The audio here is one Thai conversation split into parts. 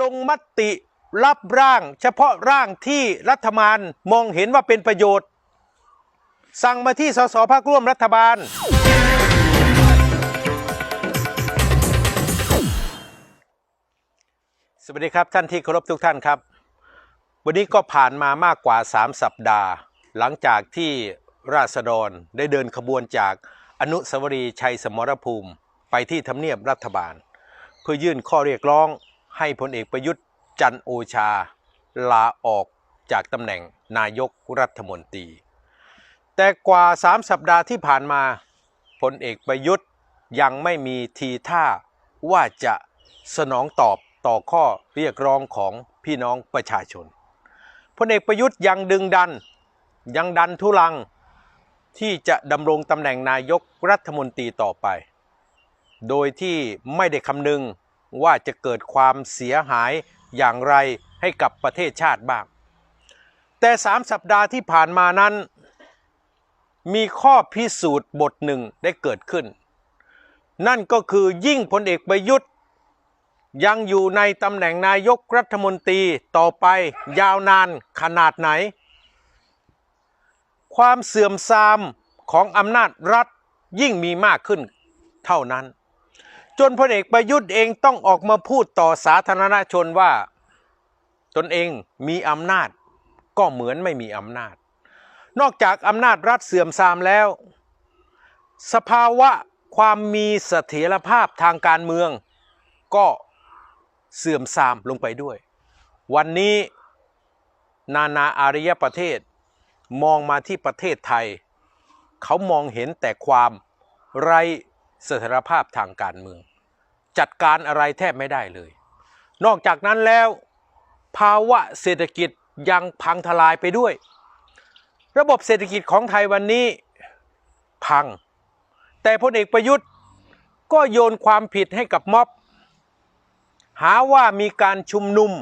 ลงมติรับร่าง เฉพาะร่างที่รัฐบาลมองเห็นว่าเป็นประโยชน์ สั่งมาที่สสพักร่วมรัฐบาล สวัสดีครับท่านที่เคารพทุกท่านครับ วันนี้ก็ผ่านมามากกว่า 3 สัปดาห์ หลังจากที่ราษฎรได้เดินขบวนจากอนุสาวรีย์ชัยสมรภูมิ ไปที่ทำเนียบรัฐบาล เพื่อยื่นข้อเรียกร้อง ให้พลเอกประยุทธ์จันโอชา ลาออกจากตำแหน่งนายกรัฐมนตรี แต่กว่า 3 สัปดาห์ที่ผ่านมาพลเอกประยุทธ์ยังไม่มีทีท่าว่าจะสนองตอบต่อข้อเรียกร้องของพี่น้องประชาชนพลเอกประยุทธ์ยังดึงดันยังดันทุลังที่จะดำรงตำแหน่งนายกรัฐมนตรีต่อไป โดยที่ไม่ได้คำนึง ว่าจะเกิดความเสียหายอย่างไรให้กับประเทศชาติบ้าง แต่สามสัปดาห์ที่ผ่านมานั้น มีข้อพิสูจน์บทหนึ่งได้เกิดขึ้น นั่นก็คือยิ่งพลเอกประยุทธ์ ยังอยู่ในตำแหน่งนายกรัฐมนตรีต่อไปยาวนานขนาดไหน ความเสื่อมทรามของอำนาจรัฐยิ่งมีมากขึ้นเท่านั้น จนพลเอกประยุทธ์เองต้องออกมาพูดต่อสาธารณชนว่า ตนเองมีอำนาจก็เหมือนไม่มีอำนาจ นอกจากอำนาจรัฐเสื่อมทรามแล้ว สภาวะความมีเสถียรภาพทางการเมือง ก็เสื่อมทรามลงไปด้วย วันนี้นานาอารยประเทศมองมาที่ประเทศไทย เขามองเห็นแต่ความไร้ เสถียรภาพทางการเมือง จัดการอะไรแทบไม่ได้เลย นอกจากนั้นแล้ว ภาวะเศรษฐกิจยังพังทลายไปด้วย ระบบเศรษฐกิจของไทยวันนี้พัง แต่พลเอกประยุทธ์ก็โยนความผิดให้กับม็อบ หาว่ามีการชุมนุม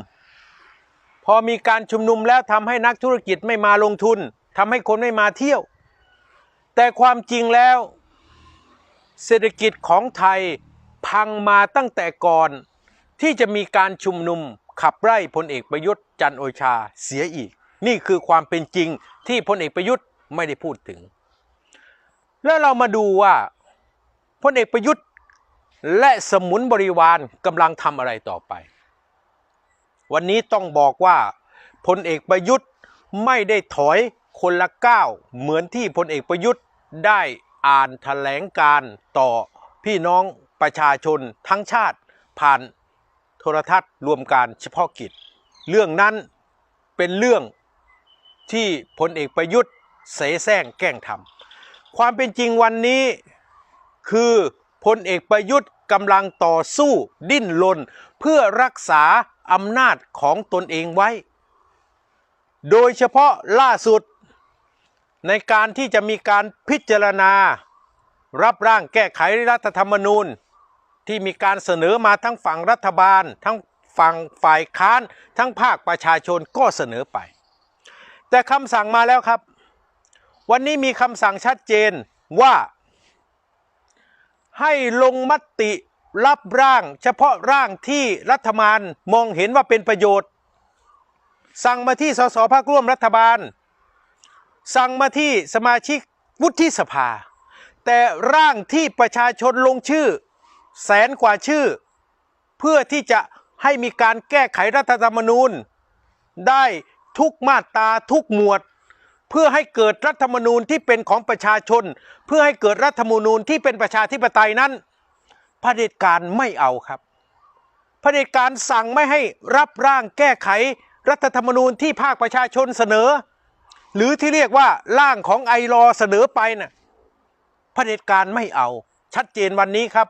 พอมีการชุมนุมแล้วทำให้นักธุรกิจไม่มาลงทุนทำให้คนไม่มาเที่ยว แต่ความจริงแล้ว เศรษฐกิจของไทยพังมาตั้งแต่ก่อน ที่จะมีการชุมนุมขับไล่พลเอกประยุทธ์จันโอชาเสียอีก นี่คือความเป็นจริงที่พลเอกประยุทธ์ไม่ได้พูดถึง แล้วเรามาดูว่าพลเอกประยุทธ์และสมุนบริวารกำลังทำอะไรต่อไป วันนี้ต้องบอกว่าพลเอกประยุทธ์ไม่ได้ถอยคนละก้าวเหมือนที่พลเอกประยุทธ์ได้ อ่านแถลงการต่อพี่น้องประชาชนทั้งชาติผ่านโทรทัศน์รวมการเฉพาะกิจ เรื่องนั้นเป็นเรื่องที่พลเอกประยุทธ์เสแสร้งแกล้งทำความเป็นจริงวันนี้คือพลเอกประยุทธ์กำลังต่อสู้ดิ้นรนเพื่อรักษาอำนาจของตนเองไว้ โดยเฉพาะล่าสุด ในการที่จะมีการพิจารณา รับร่างแก้ไขรัฐธรรมนูญ ที่มีการเสนอมาทั้งฝั่งรัฐบาล ทั้งฝั่งฝ่ายค้าน ทั้งภาคประชาชนก็เสนอไป แต่คำสั่งมาแล้วครับ วันนี้มีคำสั่งชัดเจนว่า ให้ลงมติรับร่าง เฉพาะร่างที่รัฐบาลมองเห็นว่าเป็นประโยชน์ สั่งมาที่สสพักร่วมรัฐบาล สั่งมาที่สมาชิกวุฒิสภา แต่ร่างที่ประชาชนลงชื่อ แสนกว่าชื่อ เพื่อที่จะให้มีการแก้ไขรัฐธรรมนูญ ได้ทุกมาตราทุกหมวด เพื่อให้เกิดรัฐธรรมนูญที่เป็นของประชาชน เพื่อให้เกิดรัฐธรรมนูญที่เป็นประชาธิปไตยนั้นเผด็จการไม่เอาครับเผด็จการสั่งไม่ให้รับร่างแก้ไขรัฐธรรมนูญที่ภาคประชาชนเสนอ หรือที่เรียกว่าร่างของไอรอเสนอไปน่ะเผด็จการไม่เอา ชัดเจนวันนี้ครับ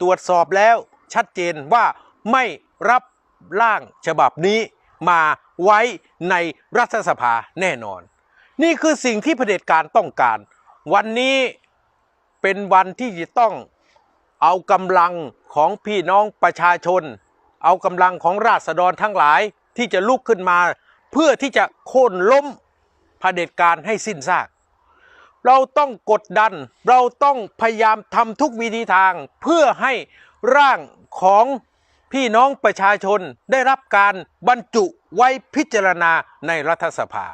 ตรวจสอบแล้วชัดเจนว่าไม่รับร่างฉบับนี้มาไว้ในรัฐสภาแน่นอน นี่คือสิ่งที่เผด็จการต้องการ วันนี้เป็นวันที่จะต้องเอากำลังของพี่น้องประชาชน เอากำลังของราษฎรทั้งหลายที่จะลุกขึ้นมา เพื่อที่จะโค่นล้ม เผด็จการให้สิ้นซาก เราต้องกดดัน เราต้องพยายามทำทุกวิธีทาง เพื่อให้ร่างของพี่น้องประชาชนได้รับการบรรจุไว้พิจารณาในรัฐสภา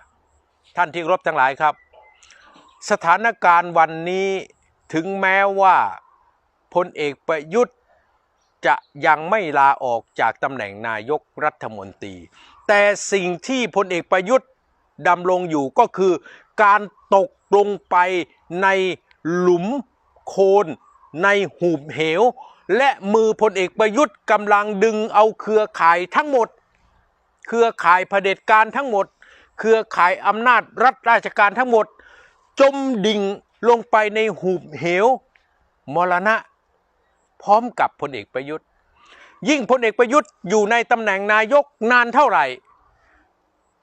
ท่านที่เคารบทั้งหลายครับ สถานการณ์วันนี้ถึงแม้ว่าพลเอกประยุทธ์จะยังไม่ลาออกจากตำแหน่งนายกรัฐมนตรี แต่สิ่งที่พลเอกประยุทธ์ ดำรงอยู่ก็คือ การตกลงไปในหลุมโคลนในหูบเหว และมือพลเอกประยุทธ์กำลังดึงเอาเครือข่ายทั้งหมด เครือข่ายเผด็จการทั้งหมด เครือข่ายอำนาจรัฐราชการทั้งหมด จมดิ่งลงไปในหูบเหว มรณะ พร้อมกับพลเอกประยุทธ์ ยิ่งพลเอกประยุทธ์อยู่ในตำแหน่งนายกนานเท่าไหร่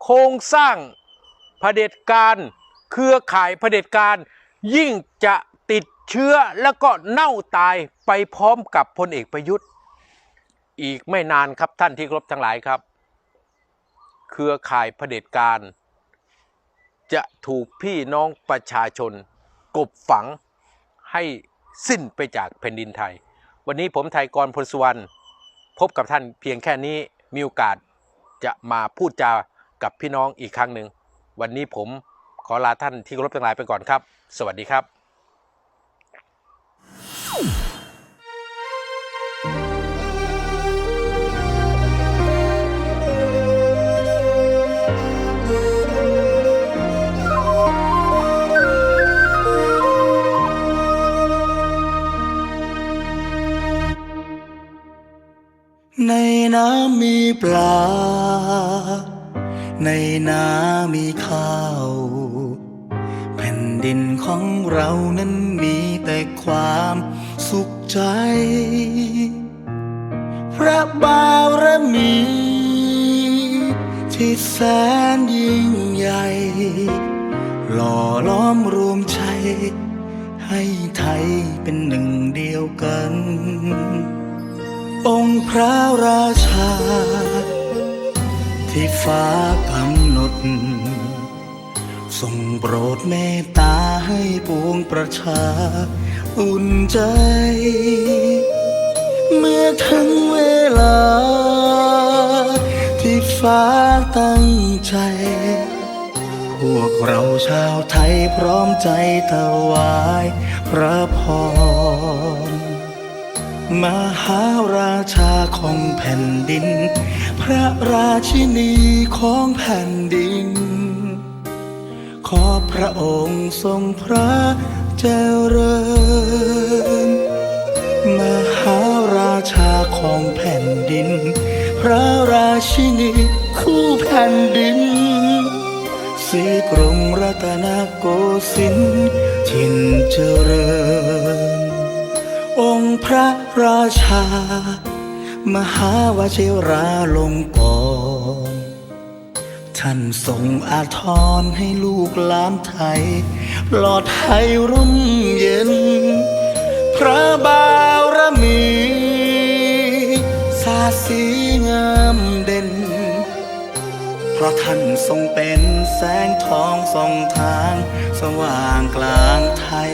โครงสร้าง เผด็จการเครือข่ายเผด็จการ ยิ่งจะติดเชื้อแล้วก็เน่าตายไปพร้อมกับพลเอกประยุทธ์ อีกไม่นานครับท่านที่ครบทั้งหลายครับ เครือข่ายเผด็จการ จะถูกพี่น้องประชาชน กบฝังให้สิ้นไปจากแผ่นดินไทย วันนี้ผมไทยกรพลสุวรรณพบกับท่านเพียงแค่นี้มีโอกาสจะมาพูดจากับพี่น้องอีกครั้งหนึ่ง วันนี้ผมขอลาท่านที่เคารพทั้งหลายไปก่อนครับ สวัสดีครับในน้ำมีปลา ในนามีข้าว แผ่นดินของเรานั้นมีแต่ความสุขใจ พระบารมี ที่แสนยิ่งใหญ่ หล่อล้อมรวมใจ ให้ไทยเป็นหนึ่งเดียวกัน องค์พระราชา ที่ฟ้ากำหนด ทรงโปรดเมตตาให้ปวงประชา อุ่นใจ เมื่อถึงเวลา ที่ฟ้าตั้งใจ พวกเราชาวไทยพร้อมใจถวายพระพรมหาราชาของแผ่นดิน พระราชินีของแผ่นดิน ขอพระองค์ทรงพระเจริญ มหาราชาของแผ่นดิน พระราชินีคู่แผ่นดินสีกรุงรัตนโกสินทร์ถิ่นเจริญ องค์พระราชา มหาวชิราลงกรท่านทรงอาทรให้ลูกหลานไทยปลอดภัยร่มเย็น พระบารมีสาสีงามเด่น เพราะท่านทรงเป็นแสงทองส่องทาง สว่างกลางไทย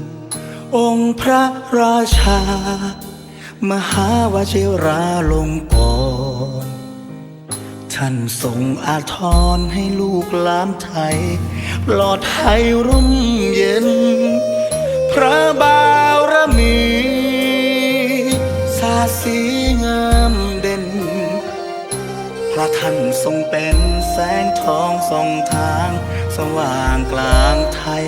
องค์พระราชา มหาวชิราลงกรท่านทรงอาทรให้ลูกหลานไทย ปลอดภัยร่มเย็น พระบารมีสาสีงามเด่นพระระท่านทรงเป็นแสงทองส่องทาง สว่างกลางไทย